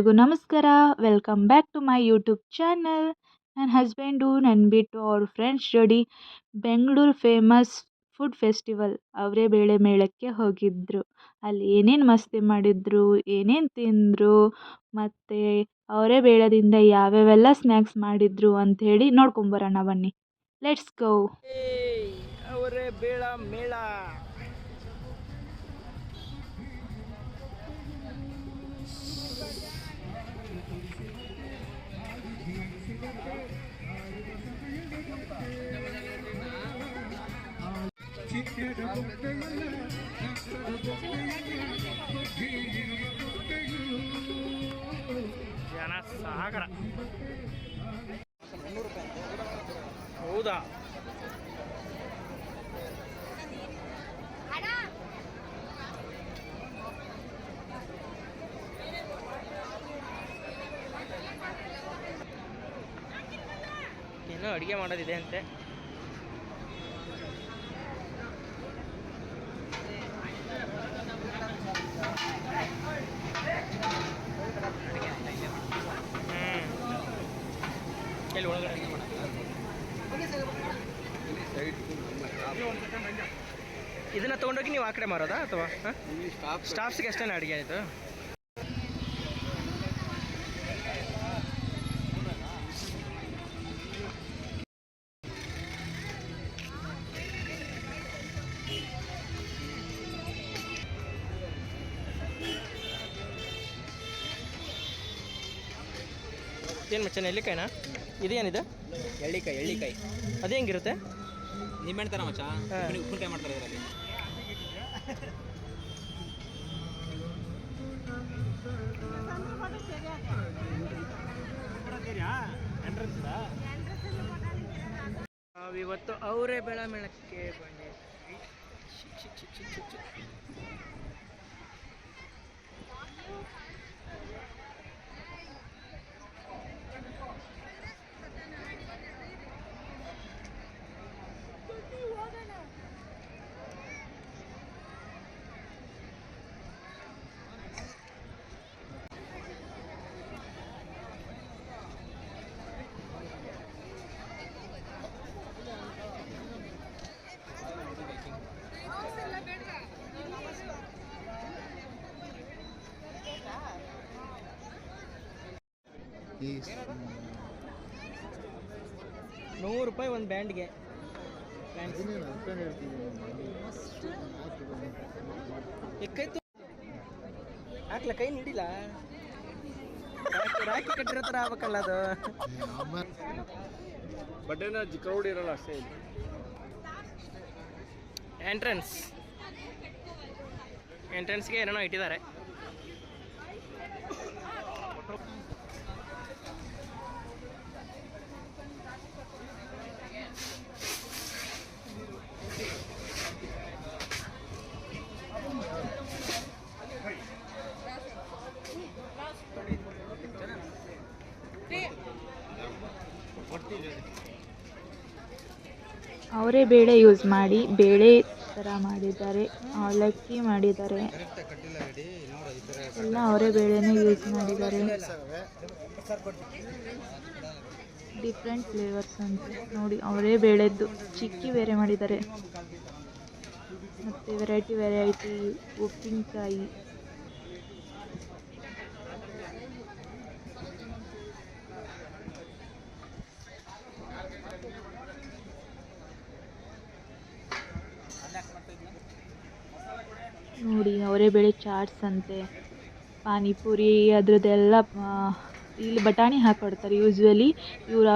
ಎಲ್ರಿಗೂ ನಮಸ್ಕಾರ. Welcome back to my YouTube channel ನನ್ನ ಹಸ್ಬೆಂಡು ನನ್ನ ಬಿಟ್ಟು ಅವ್ರ ಫ್ರೆಂಡ್ಸ್ ಜೋಡಿ ಬೆಂಗಳೂರು ಫೇಮಸ್ ಫುಡ್ ಫೆಸ್ಟಿವಲ್ ಅವರೇ ಬೇಳೆ ಮೇಳಕ್ಕೆ ಹೋಗಿದ್ದರು ಅಲ್ಲಿ ಏನೇನು ಮಸ್ತಿ ಮಾಡಿದರು, ಏನೇನು ತಿಂದರು, ಮತ್ತು ಅವರೇ ಬೇಳೆದಿಂದ ಯಾವ್ಯಾವೆಲ್ಲ ಸ್ನ್ಯಾಕ್ಸ್ ಮಾಡಿದರು ಅಂಥೇಳಿ ನೋಡ್ಕೊಂಬರೋಣ ಬನ್ನಿ. ಲೆಟ್ಸ್ ಗೋ ಅವರೇ ಬೇಳ ಮೇಳ. ಜನ ಸಾಗರ. ಹೌದಾ? ಏನೋ ಅಡುಗೆ ಮಾಡೋದಿದೆ ಅಂತೆ. ಇದನ್ನ ತೊಗೊಂಡೋಗಿ ನೀವು ಆ ಕಡೆ ಮಾರೋದಾ ಅಥವಾ ಸ್ಟಾಫ್ಸ್ಗೆ ಅಷ್ಟೇ ಅಡುಗೆ ಆಯಿತು? ಏನು ಮಚ್ಚ ನೆಲ್ಲಿಕಾಯಿನಾ? ಇದೇನಿದೆ? ಎಳ್ಳಿಕಾಯಿ ಎಳ್ಳಿಕಾಯಿ. ಅದು ಹೆಂಗಿರುತ್ತೆ? ನಿಂಬೆಹಣ್ಣು ಥರ ಮಚ್ಚ? ಉಪ್ಪಿನಕಾಯಿ ಮಾಡ್ತಾರೆ ಇದರಲ್ಲಿ. ನಾವಿವತ್ತು ಅವರೇ ಬೆಳ ಮೇಳಕ್ಕೆ ಬಂದಿದ್ವಿ ಶಿಕ್. ನೂರು ರೂಪಾಯಿ ಒಂದು ಬ್ಯಾಂಡ್ಗೆ. ಎಕ್ಕೈತು ಹಾಕ್ಲ ಕೈ ನೀಡಿಲ್ಲ ರಾಕಿ ಕಟ್ಟಿರೋ ಥರ ಆಗ್ಬೇಕಲ್ಲ ಅದು. ಬಡ್ಡೇನ ಕ್ರೌಡ್ ಇರಲ್ಲ ಅಷ್ಟೇ ಎಂಟ್ರೆನ್ಸ್ ಎಂಟ್ರೆನ್ಸ್ಗೆ ಏನೇನೋ ಇಟ್ಟಿದ್ದಾರೆ. ಅವರೇ ಬೇಳೆ ಯೂಸ್ ಮಾಡಿ, ಬೇಳೆ ಥರ ಮಾಡಿದ್ದಾರೆ ಅವಲಕ್ಕಿ ಮಾಡಿದ್ದಾರೆ. ಎಲ್ಲ ಅವರೇ ಬೇಳೆನೇ ಯೂಸ್ ಮಾಡಿದ್ದಾರೆ. ಡಿಫ್ರೆಂಟ್ ಫ್ಲೇವರ್ಸ್ ಅಂತ. ನೋಡಿ, ಅವರೇ ಬೇಳೆದ್ದು. ಚಿಕ್ಕಿ ಬೇರೆ ಮಾಡಿದ್ದಾರೆ. ಮತ್ತು ವೆರೈಟಿ ವೆರೈಟಿ ಉಪ್ಪಿನಕಾಯಿ. ನೋಡಿ, ಅವರೇ ಬೇಳೆ ಚಾಟ್ಸ್ ಅಂತೆ. ಪಾನಿಪುರಿ ಅದರದ್ದೆಲ್ಲ ಇಲ್ಲಿ ಬಟಾಣಿ ಹಾಕ್ಕೊಡ್ತಾರೆ ಯೂಸ್ವಲಿ ಇವ್ರು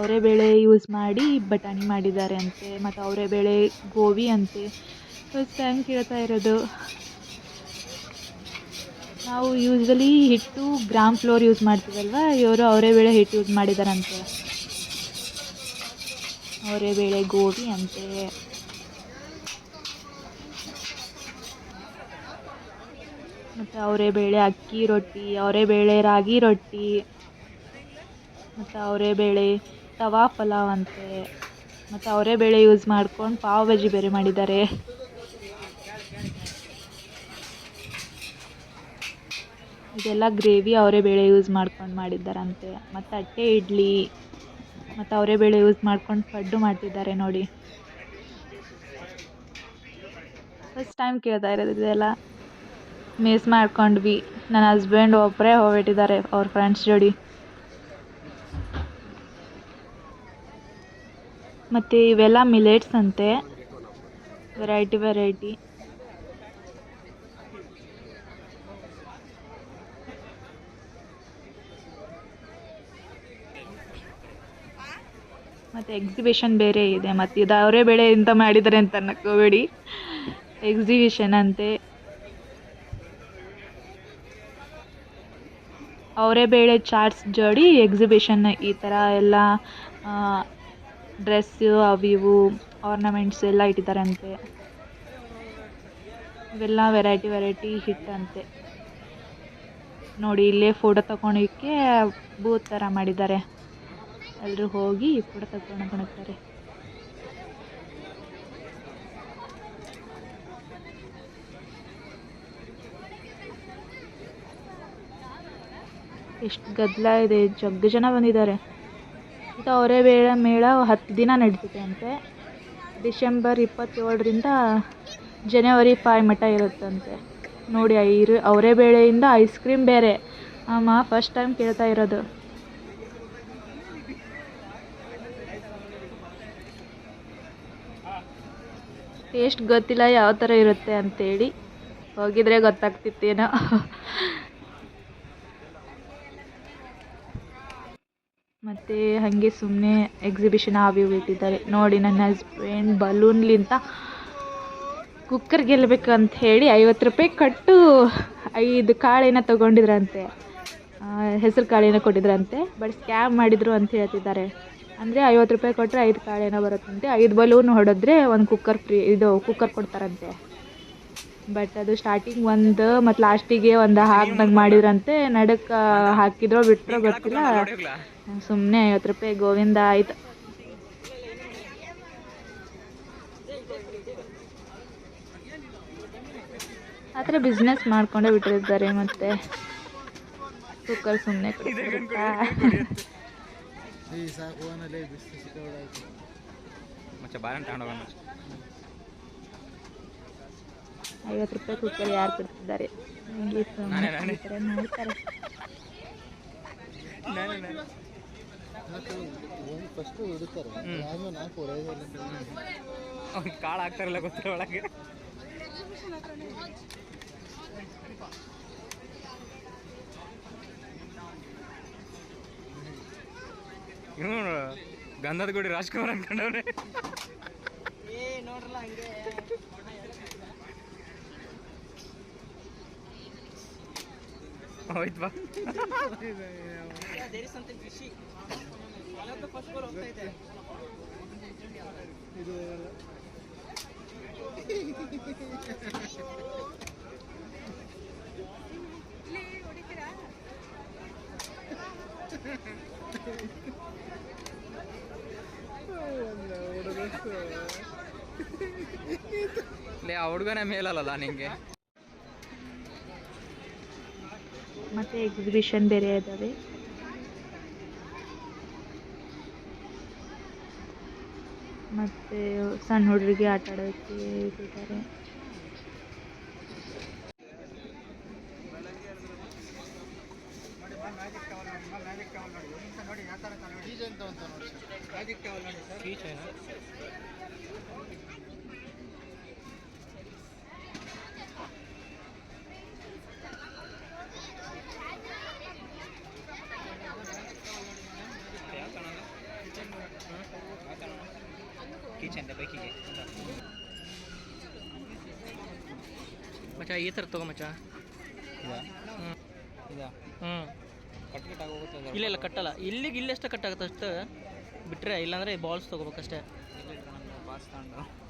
ಅವರೇ ಬೇಳೆ ಯೂಸ್ ಮಾಡಿ ಬಟಾಣಿ ಮಾಡಿದ್ದಾರೆ ಅಂತೆ. ಮತ್ತು ಅವರೇ ಬೇಳೆ ಗೋಬಿ ಅಂತೆ. ಫಸ್ಟ್ ಟೈಮ್ ಕೇಳ್ತಾ ಇರೋದು. ನಾವು ಯೂಸ್ವಲಿ ಹಿಟ್ಟು ಗ್ರಾಮ್ ಫ್ಲೋರ್ ಯೂಸ್ ಮಾಡ್ತೀವಲ್ವ? ಇವರು ಅವರೇ ಬೇಳೆ ಹಿಟ್ಟು ಯೂಸ್ ಮಾಡಿದಾರಂತೆ ಅವರೇ ಬೇಳೆ ಗೋಬಿ ಅಂತೆ. ಮತ್ತು ಅವರೇ ಬೇಳೆ ಅಕ್ಕಿ ರೊಟ್ಟಿ, ಅವರೇ ಬೇಳೆ ರಾಗಿ ರೊಟ್ಟಿ, ಮತ್ತು ಅವರೇ ಬೇಳೆ ತವಾ ಪಲಾವ್ ಅಂತೆ. ಮತ್ತು ಅವರೇ ಬೇಳೆ ಯೂಸ್ ಮಾಡ್ಕೊಂಡು ಪಾವ್ ಭಾಜಿ ಬೇರೆ ಮಾಡಿದ್ದಾರೆ. ಇದೆಲ್ಲ ಗ್ರೇವಿ ಅವರೇ ಬೇಳೆ ಯೂಸ್ ಮಾಡ್ಕೊಂಡು ಮಾಡಿದ್ದಾರಂತೆ. ಮತ್ತು ಅಟ್ಟೆ ಇಡ್ಲಿ, ಮತ್ತು ಅವರೇ ಬೇಳೆ ಯೂಸ್ ಮಾಡ್ಕೊಂಡು ಪಡ್ಡು ಮಾಡ್ತಿದ್ದಾರೆ ನೋಡಿ. ಫಸ್ಟ್ ಟೈಮ್ ಕೇಳ್ತಾ ಇರೋದು ಇದೆಲ್ಲ. ಮಿಸ್ ಮಾಡ್ಕೊಂಡ್ವಿ. ನನ್ನ ಹಸ್ಬೆಂಡ್ ಒಬ್ಬರೇ ಹೋಗ್ಬಿಟ್ಟಿದ್ದಾರೆ, ಅವ್ರ ಫ್ರೆಂಡ್ಸ್ ಜೋಡಿ. ಮತ್ತು ಇವೆಲ್ಲ ಮಿಲೇಟ್ಸ್ ಅಂತೆ. ವೆರೈಟಿ ವೆರೈಟಿ ಮತ್ತು ಎಕ್ಸಿಬಿಷನ್ ಬೇರೆ ಇದೆ. ಮತ್ತು ಇದು ಅವರೇ ಬೆಳೆ ಇಂಥ ಮಾಡಿದ್ದಾರೆ ಅಂತ ಅನ್ನಕೋಬೇಡಿ ಎಕ್ಸಿಬಿಷನ್ ಅಂತೆ. ಅವರೇ ಬೇಳೆ ಚಾರ್ಟ್ಸ್ ಜೋಡಿ ಎಕ್ಸಿಬಿಷನ್ ಈ ಥರ ಎಲ್ಲ ಡ್ರೆಸ್ಸು ಅವು ಇವು ಆರ್ನಮೆಂಟ್ಸ್ ಎಲ್ಲ ಇಟ್ಟಿದ್ದಾರಂತೆ. ಇವೆಲ್ಲ ವೆರೈಟಿ ವೆರೈಟಿ ಹಿಟ್ ಅಂತೆ. ನೋಡಿ, ಇಲ್ಲೇ ಫೋಟೋ ತಗೊಳಕ್ಕೆ ಬೂತ್ ಥರ ಮಾಡಿದ್ದಾರೆ. ಎಲ್ಲರೂ ಹೋಗಿ ಫೋಟೋ ತಗೊಂಡು ಎಷ್ಟು ಗದ್ದಲ ಇದೆ, ಜಗ್ಗ ಜನ ಬಂದಿದ್ದಾರೆ. ಮತ್ತು ಅವರೇ ಬೇಳೆ ಮೇಳ ಹತ್ತು ದಿನ ನಡಿತೈತೆ ಅಂತೆ. ಡಿಸೆಂಬರ್ ಇಪ್ಪತ್ತೇಳರಿಂದ ಜನವರಿ ಫೈವ್ ಮಟ ಇರುತ್ತಂತೆ. ನೋಡಿ, ಐರು, ಅವರೇ ಬೇಳೆಯಿಂದ ಐಸ್ ಕ್ರೀಮ್ ಬೇರೆ. ಅಮ್ಮ ಫಸ್ಟ್ ಟೈಮ್ ಕೇಳ್ತಾ ಇರೋದು. ಟೇಸ್ಟ್ ಗೊತ್ತಿಲ್ಲ ಯಾವ ಥರ ಇರುತ್ತೆ ಅಂತೇಳಿ. ಹೋಗಿದ್ರೆ ಗೊತ್ತಾಗ್ತಿತ್ತೇನೋ. ಮತ್ತು ಹಾಗೆ ಸುಮ್ಮನೆ ಎಕ್ಸಿಬಿಷನ್ ಹಾವಿ ಬಿಟ್ಟಿದ್ದಾರೆ ನೋಡಿ ನನ್ನ ಹಸ್ಬೆಂಡ್ ಬಲೂನ್ಲಿಂತ ಕುಕ್ಕರ್ ಅಂತ ಹೇಳಿ ಐವತ್ತು ರೂಪಾಯಿ ಕಟ್ಟು ಐದು ಕಾಳೇನ ತೊಗೊಂಡಿದ್ರಂತೆ. ಹೆಸರು ಕಾಳೇನ ಕೊಟ್ಟಿದ್ರಂತೆ. ಬಟ್ ಸ್ಕ್ಯಾಮ್ ಮಾಡಿದರು ಅಂತ ಹೇಳ್ತಿದ್ದಾರೆ. ಅಂದರೆ ಐವತ್ತು ರೂಪಾಯಿ ಕೊಟ್ಟರೆ ಐದು ಕಾಳೇನ ಬರುತ್ತಂತೆ. ಐದು ಬಲೂನ್ ಹೊಡೆದ್ರೆ ಒಂದು ಕುಕ್ಕರ್ ಫ್ರೀ ಇದು ಕುಕ್ಕರ್ ಕೊಡ್ತಾರಂತೆ. ಬಟ್ ಅದು ಸ್ಟಾರ್ಟಿಂಗ್ ಒಂದು ಮತ್ತು ಲಾಸ್ಟಿಗೆ ಒಂದು ಹಾಕ್ದಂಗೆ ಮಾಡಿದ್ರಂತೆ ನಡಕ್ಕೆ ಹಾಕಿದ್ರೋ ಬಿಟ್ರೋ ಗೊತ್ತಿಲ್ಲ. ಸುಮ್ಮನೆ ಐವತ್ತು ರೂಪಾಯಿ ಗೋವಿಂದ ಆಯ್ತು. ಆ ಥರ ಬಿಸ್ನೆಸ್ ಮಾಡ್ಕೊಂಡೇ ಬಿಟ್ಟಿರ್ತಾರೆ ಮತ್ತೆ. ಕುಕ್ಕರ್ ಸುಮ್ಮನೆ ಐವತ್ತು ರೂಪಾಯಿ ಕುಕ್ಕರ್ ಯಾರು ಕೊಡ್ತಿದ್ದಾರೆ? ಹಂಗೆ ಮಾಡ್ತಾರೆ ಕಾಳು ಹಾಕ್ತಾರಲ್ಲ ಗೊತ್ತಿಲ್ಲ ಒಳಗೆ. ಗಂಧದ ಗುಡಿ ರಾಜ್ಕುಮಾರ್ ಅನ್ಕೊಂಡವ್ರೆ ಹೋಯ್ತು ಬಾ ಆ ಹುಡುಗನ ಮೇಲಲ್ಲ ನಿಂಗೆ? ಮತ್ತು ಎಕ್ಸಿಬಿಷನ್ ಬೇರೆ ಇದ್ದಾವೆ ಮತ್ತು ಸಣ್ಣ ಹುಡುಗರಿಗೆ ಆಟ ಆಡೋಕ್ಕೆ ಇಟ್ಟಿದ್ದಾರೆ. ಕಿಚನ್ ಬೈಕಿಗೆ. ಮಚ್ಚ ಈ ಥರ ತಗೋ ಮಚ್ಚ. ಹ್ಞೂ ಇಲ್ಲ ಇಲ್ಲ ಕಟ್ಟಲ್ಲ. ಇಲ್ಲಿಗೆ ಇಲ್ಲೆಷ್ಟು ಕಟ್ ಆಗುತ್ತೆ ಅಷ್ಟು? ಬಿಟ್ಟರೆ ಇಲ್ಲಾಂದರೆ ಬಾಲ್ಸ್ ತೊಗೋಬೇಕಷ್ಟೇ.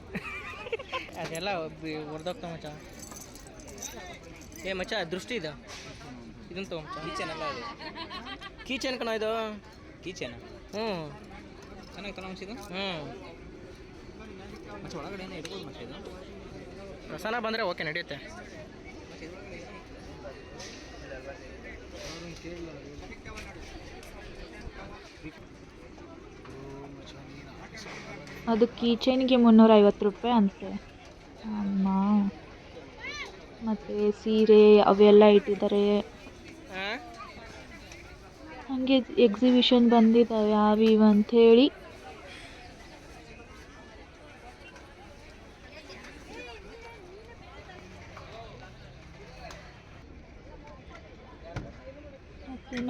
ಅದೆಲ್ಲ ಹೊಡೆದೋಗ್ತಾವ ಮಚ್ಚ. ಏ ಮಚ್ಚ ದೃಷ್ಟಿ ಇದೆ? ಇದನ್ನ ತಗೋ ಮಚ್ಚ. ಕಿಚನ್ ಅಲ್ಲ ಅದು. ಕೀಚೆನ್ ಕಣ ಇದು? ಕಿಚನ್? ಹ್ಞೂ ಚೆನ್ನಾಗಿ ತಗೊಂಡು ಹ್ಞೂ ಮತ್ತೆ ಒಳಗಡೆ ಇಡ್ಬೋದು ಮತ್ತೆ ಇದು? ರಸನ ಬಂದರೆ ಓಕೆ ನಡೆಯುತ್ತೆ. ಅದು ಕೀಚೈನ್ಗೆ ಮುನ್ನೂರ ಐವತ್ತು ರೂಪಾಯಿ ಅಂತೆ. ಅಮ್ಮ. ಮತ್ತು ಸೀರೆ ಅವೆಲ್ಲ ಇಟ್ಟಿದ್ದಾರೆ. ಹಾಗೆ ಎಕ್ಸಿಬಿಷನ್ ಬಂದಿದ್ದಾವೆ ಅಂತ ಅಂಥೇಳಿ ಮತ್ತೆ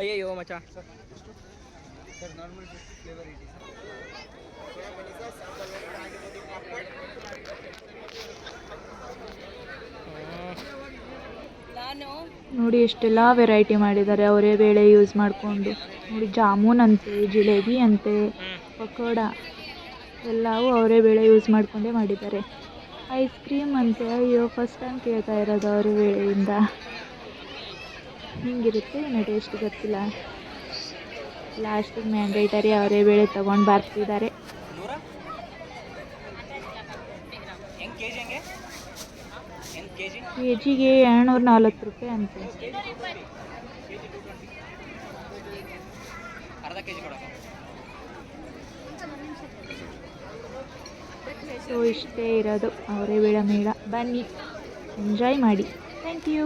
ಅಯ್ಯಯ್ಯೋ ಮಚ್ಚ. ನೋಡಿ ಎಷ್ಟೆಲ್ಲ ವೆರೈಟಿ ಮಾಡಿದ್ದಾರೆ. ಅವರೇ ಬೇಳೆ ಯೂಸ್ ಮಾಡಿಕೊಂಡು. ನೋಡಿ ಜಾಮೂನ್ ಅಂತೆ ಜಿಲೇಬಿ ಅಂತೆ ಪಕೋಡ ಎಲ್ಲವೂ ಅವರೇ ಬೇಳೆ ಯೂಸ್ ಮಾಡಿಕೊಂಡೇ ಮಾಡಿದ್ದಾರೆ. ಐಸ್ ಕ್ರೀಮ್ ಅಂತೆ. ಅಯ್ಯೋ ಫಸ್ಟ್ ಟೈಮ್ ಕೇಳ್ತಾ ಇರೋದು ಅವರೇ ಬೇಳೆಯಿಂದ. ಹಿಂಗಿರುತ್ತೆ ಏನೋ ಟೇಸ್ಟ್ ಗೊತ್ತಿಲ್ಲ. ಲಾಸ್ಟಿಗೆ ಮ್ಯಾಂಡೇಟರಿ ಅವರೇ ಬೇಳೆ ತೊಗೊಂಡು ಬರ್ತಿದ್ದಾರೆ. ಕೆ ಜಿಗೆ ಏಳ್ನೂರ ನಲ್ವತ್ತು ರೂಪಾಯಿ ಅಂತೆ. ಸೊ ಇಷ್ಟೇ ಇರೋದು. ಅವರೇ ಬೇಳೆ ಮೇಳ. ಬನ್ನಿ ಎಂಜಾಯ್ ಮಾಡಿ. Thank you